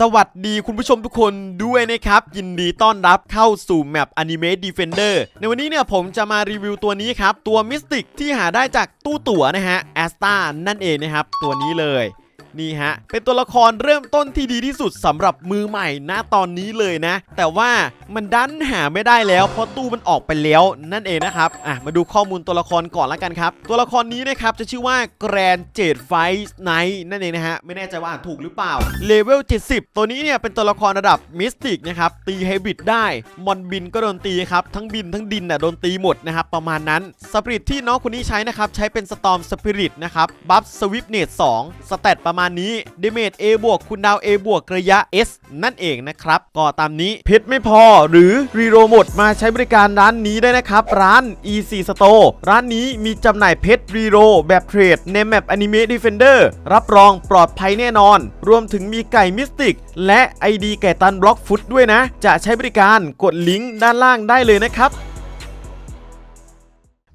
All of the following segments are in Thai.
สวัสดีคุณผู้ชมทุกคนด้วยนะครับ ยินดีต้อนรับเข้าสู่แมป Anime Defender ในวันนี้เนี่ยผมจะมารีวิวตัวนี้ครับ ตัวมิสติกที่หาได้จากตู้ตั๋วนะฮะแอสตานั่นเองนะครับ ตัวนี้เลย นี่ฮะ เป็นตัวละครเริ่มต้นที่ดีที่สุดสำหรับมือใหม่ณตอนนี้เลยนะ แต่ว่ามันดันหาไม่ได้แล้ว เพราะตู้มันออกไปแล้วนั่นเองนะครับอะมาดูข้อมูลตัวละครก่อนละกันครับ ตัวละครนี้นะครับจะชื่อว่า Grand Jade Fight Knight นั่นเองนะฮะไม่แน่ใจว่าอ่านถูกหรือเปล่าเลเวล70 ตัวนี้เนี่ยเป็นตัวละครระดับมิสติกนะครับตีไฮบริดได้มอนบินก็โดนตีครับทั้งบินทั้งดินน่ะโดนตีหมดนะครับประมาณนั้นสปิริตที่น้องคนนี้ใช้นะครับใช้เป็นสตอมสปิริตนะครับบัฟสวิปเนต2สเตตประมาณนี้เดเมจ A บวกคุณดาว A บวกระยะ S นั่นเองนะครับ ก็ตามนี้เพชรไม่พอหรือรีโรหมดมาใช้บริการร้านนี้ได้นะครับ ร้าน E4 Store ร้านนี้มีจำหน่ายเพชรรีโรแบบเทรดในแมป Anime Defender รับรองปลอดภัยแน่นอน รวมถึงมีไก่มิสติก และ ID ไก่ตันบล็อกฟุตด้วยนะ จะใช้บริการกดลิงก์ด้านล่างได้เลยนะครับ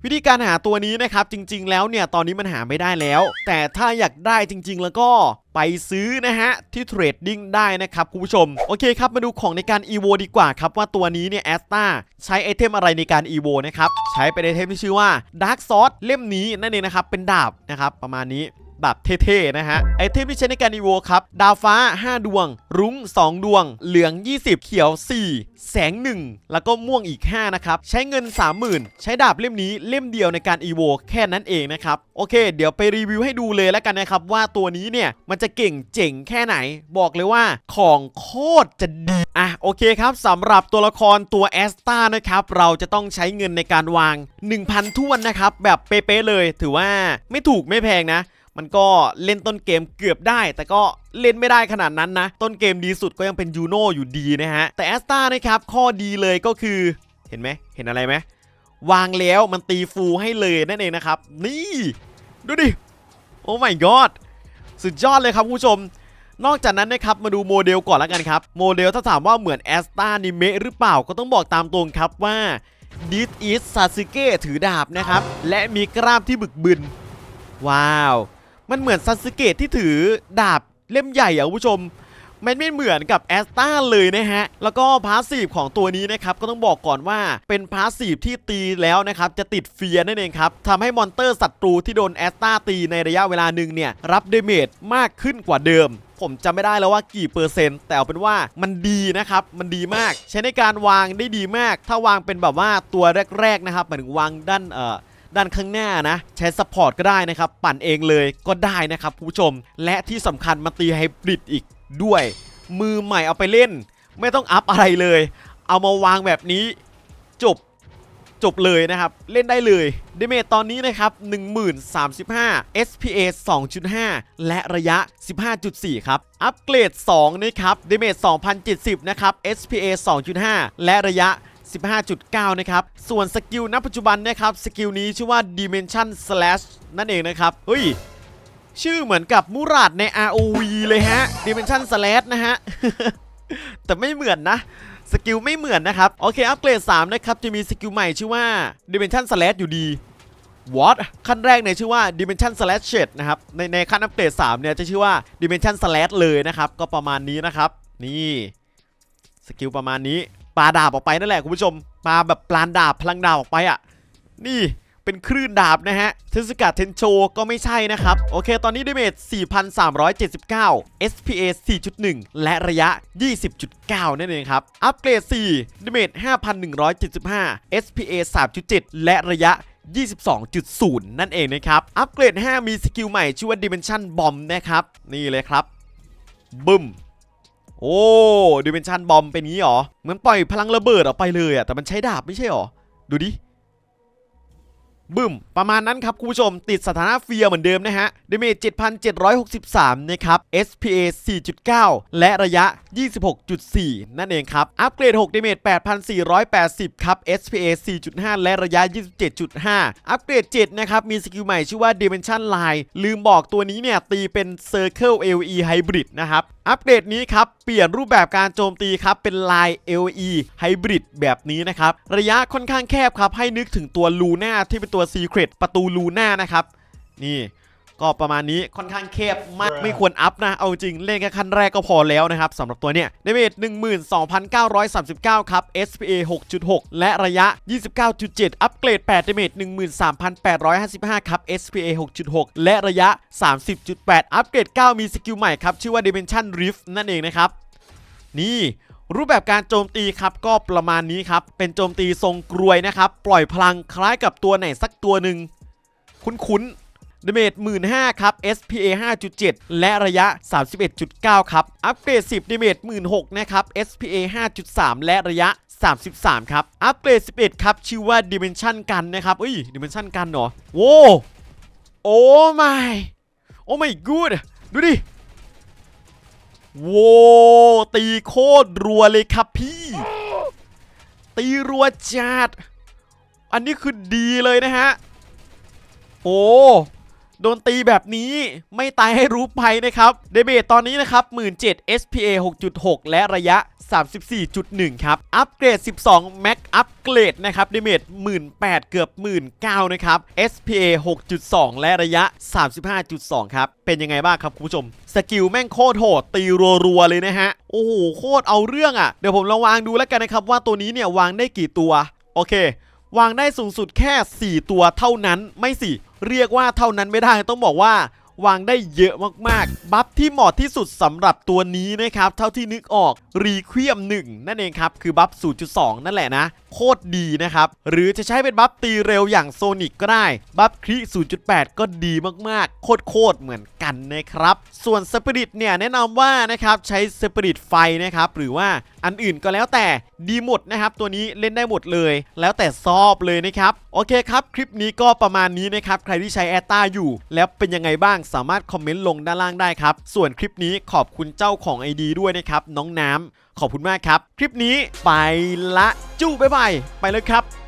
วิธีการหาตัวนี้นะครับจริง ๆ แล้วเนี่ยตอนนี้มันหาไม่ได้แล้ว แต่ถ้าอยากได้จริง ๆ แล้วก็ไปซื้อนะฮะ ที่เทรดดิ้งได้นะครับคุณผู้ชม โอเคครับ มาดูของในการ EVO ดีกว่าครับ ว่าตัวนี้เนี่ยแอสตาใช้ไอเทมอะไรในการ EVO นะครับ ใช้เป็นไอเทมที่ชื่อว่า Dark Sword เล่มนี้นั่นเองนะครับ เป็นดาบนะครับ ประมาณนี้ แบบเท่ๆนะฮะไอเทมที่ใช้ในการอีโวครับดาวฟ้า 5 ดวง รุ้ง 2 ดวง เหลือง 20 เขียว 4 แสง 1 แล้วก็ม่วงอีก 5 นะครับ ใช้เงิน 30,000 ใช้ดาบเล่มนี้เล่มเดียวในการอีโวแค่นั้นเองนะครับ โอเค เดี๋ยวไปรีวิวให้ดูเลยแล้วกันนะครับว่าตัวนี้เนี่ยมันจะเก่งเจ๋งแค่ไหน บอกเลยว่าของโคตรจะดีอะโอเคครับสำหรับตัวละครตัวแอสตานะครับเราจะต้องใช้เงินในการวาง 1,000ท้วนนะครับแบบเป๊ะๆเลย ถือว่าไม่ถูกไม่แพงนะ มันก็เล่นต้นเกมเกือบได้ แต่ก็เล่นไม่ได้ขนาดนั้นนะ ต้นเกมดีสุดก็ยังเป็นยูโน่อยู่ดีนะฮะ แต่แอสตานะครับ ข้อดีเลยก็คือเห็นไหมเห็นอะไรไหมวางแล้วมันตีฟูให้เลยนั่นเองนะครับ นี่ ดูดิ โอ้ my god สุดยอดเลยครับผู้ชม นอกจากนั้นนะครับ มาดูโมเดลก่อนแล้วกันครับ โมเดลถ้าถามว่าเหมือนแอสตานิเมะหรือเปล่าก็ต้องบอกตามตรงครับว่า This is Sasuke ถือดาบนะครับ และมีกล้ามที่บึกบึน ว้าว มันเหมือนซาสึเกะที่ถือดาบเล่มใหญ่อะคุณผู้ชมมันไม่เหมือนกับแอสตาเลยนะฮะ แล้วก็พาสซีฟของตัวนี้นะครับ ก็ต้องบอกก่อนว่าเป็นพาสซีฟที่ตีแล้วนะครับ จะติดเฟียร์นั่นเองครับทำให้มอนเตอร์ศัตรูที่โดนแอสตาตีในระยะเวลาหนึ่งเนี่ย รับเดเมจมากขึ้นกว่าเดิม ผมจำไม่ได้แล้วว่ากี่เปอร์เซ็นต์ แต่เอาเป็นว่ามันดีนะครับ มันดีมาก ใช้ในการวางได้ดีมาก ถ้าวางเป็นแบบว่าตัวแรกๆนะครับหมายถึงวางด้านเอ่อ ด้านข้างหน้านะ ใช้ซัพพอร์ตก็ได้นะครับ ปั่นเองเลยก็ได้นะครับผู้ชม และที่สำคัญมาตีไฮบริดอีกด้วย มือใหม่เอาไปเล่น ไม่ต้องอัพอะไรเลย เอามาวางแบบนี้จบจบเลยนะครับ เล่นได้เลยเดเมจตอนนี้นะครับ1035 SPA 2.5 และระยะ 15.4 ครับ อัปเกรด 2 นะครับเดเมจ2070 นะครับ SPA 2.5 และระยะ 15.9 นะครับ ส่วนสกิลณปัจจุบันนะครับ สกิลนี้ชื่อว่า Dimension Slash นั่นเองนะครับ เฮ้ย ชื่อเหมือนกับมูราดใน ROV เลยฮะ Dimension Slash นะฮะ แต่ไม่เหมือนนะสกิลไม่เหมือนนะครับ โอเค อัปเกรด 3 นะครับ จะมีสกิลใหม่ชื่อว่า Dimension Slash อยู่ดี What ขั้นแรกเนี่ยชื่อว่า Dimension Slash Shade นะครับ ในในขั้นอัปเกรด 3 เนี่ยจะชื่อว่า Dimension Slash เลยนะครับ ก็ประมาณนี้นะครับ นี่ สกิลประมาณนี้ ปลาดาบออกไปนั่นแหละคุณผู้ชมปาแบบปลานดาบพลังดาบออกไปอะ นี่เป็นคลื่นดาบนะฮะ เทสกาเทนโชก็ไม่ใช่นะครับ โอเค ตอนนี้ดาเมจ 4,379 SPA 4.1 และระยะ 20.9 นั่นเองครับ อัปเกรด 4ดาเมจ 5,175 SPA 3.7 และระยะ22.0 นั่นเองนะครับ อัปเกรด 5 มีสกิลใหม่ชื่อว่า Dimension Bomb นะครับ นี่เลยครับ บึ้ม โอ้ดิเมนชันบอมเป็นงี้เหรอเหมือนปล่อยพลังระเบิดออกไปเลยอะแต่มันใช้ดาบไม่ใช่เหรอ ดูดิบึ้ม ประมาณนั้นครับคุณผู้ชมติดสถานะเฟียเหมือนเดิมนะฮะดเมจ7,763 นะครับ SPA 4.9 และระยะ 26.4 นั่นเองครับ อัปเกรด6ดเมจ8,480 ครับ SPA 4.5 และระยะ 27.5 อัปเกรด 7 นะครับ มีสกิลใหม่ชื่อว่า Dimension Line ลืมบอกตัวนี้เนี่ย ตีเป็น Circle AOE Hybrid นะครับอัปเดตนี้ครับ เปลี่ยนรูปแบบการโจมตีครับ เป็นลาย LE Hybrid แบบนี้นะครับ ระยะค่อนข้างแคบครับ ให้นึกถึงตัวลูน่าที่เป็นตัว Secret ประตูลูน่านะครับ นี่ ก็ประมาณนี้ค่อนข้างแคบมากไม่ควรอัพนะ เอาจริงเล่นแค่ขั้นแรกก็พอแล้วนะครับสำหรับตัวเนี้ยเดเมจ12,939 ครับ SPA 6.6 และระยะ 29.7 อัปเกรด8เดเมจ13,855 ครับ SPA 6.6 และระยะ 30.8 อัปเกรด 9 มีสกิลใหม่ครับ ชื่อว่า Dimension Rift นั่นเองนะครับ นี่รูปแบบการโจมตีครับก็ประมาณนี้ครับ เป็นโจมตีทรงกรวยนะครับ ปล่อยพลังคล้ายกับตัวไหนสักตัวหนึ่งคุ้นๆ ดาเมจ15,000 ครับ SPA 5.7 และระยะ 31.9 ครับ อัปเกรด 10ดาเมจ16,000 นะครับ SPA 5.3 และระยะ 33 ครับ อัปเกรด 11 ครับ ชื่อว่า Dimension กันนะครับเอ้ย Dimension กันเหรอ โว้โอ้ my โอ้ my good ดูดิโว้ตีโคตรรัวเลยครับพี่ ตีรัวจัดอันนี้คือดีเลยนะฮะ โอ้ โดนตีแบบนี้ไม่ตายให้รู้ไปนะครับเดเบตตอนนี้นะครับ17 SPA 6.6 และระยะ 34.1 ครับ อัปเกรด 12 Max อัปเกรดนะครับเดเมจ18,000 เกือบ 19,000 นะครับ SPA 6.2 และระยะ 35.2 ครับ เป็นยังไงบ้างครับคุณผู้ชม สกิลแม่งโคตรโหด ตีรัวๆ เลยนะฮะ โอ้โห โคตรเอาเรื่องอะ่ะ เดี๋ยวผมลองวางดูแล้วกันนะครับ ว่าตัวนี้เนี่ยวางได้กี่ตัว โอเค วางได้สูงสุดแค่ 4 ตัวเท่านั้นไม่สิ เรียกว่าเท่านั้นไม่ได้ต้องบอกว่าวางได้เยอะมากๆ บัฟที่เหมาะที่สุดสำหรับตัวนี้นะครับ เท่าที่นึกออกรีเควียม1นั่นเองครับ คือบัฟ 0.2 นั่นแหละนะ โคตรดีนะครับ หรือจะใช้เป็นบัฟตีเร็วอย่างโซนิกก็ได้ บัฟคริ0.8 ก็ดีมากๆ โคตรๆเหมือน กันนะครับ ส่วนสปิริตเนี่ยแนะนำว่านะครับใช้สปิริตไฟนะครับหรือว่าอันอื่นก็แล้วแต่ดีหมดนะครับ ตัวนี้เล่นได้หมดเลย แล้วแต่ชอบเลยนะครับ โอเคครับ คลิปนี้ก็ประมาณนี้นะครับ ใครที่ใช้แอตตาอยู่ แล้วเป็นยังไงบ้างสามารถคอมเมนต์ลงด้านล่างได้ครับ ส่วนคลิปนี้ขอบคุณเจ้าของ ID ด้วยนะครับ น้องน้ำขอบคุณมากครับ คลิปนี้ไปละจู้บ๊ายบายไปเลยครับ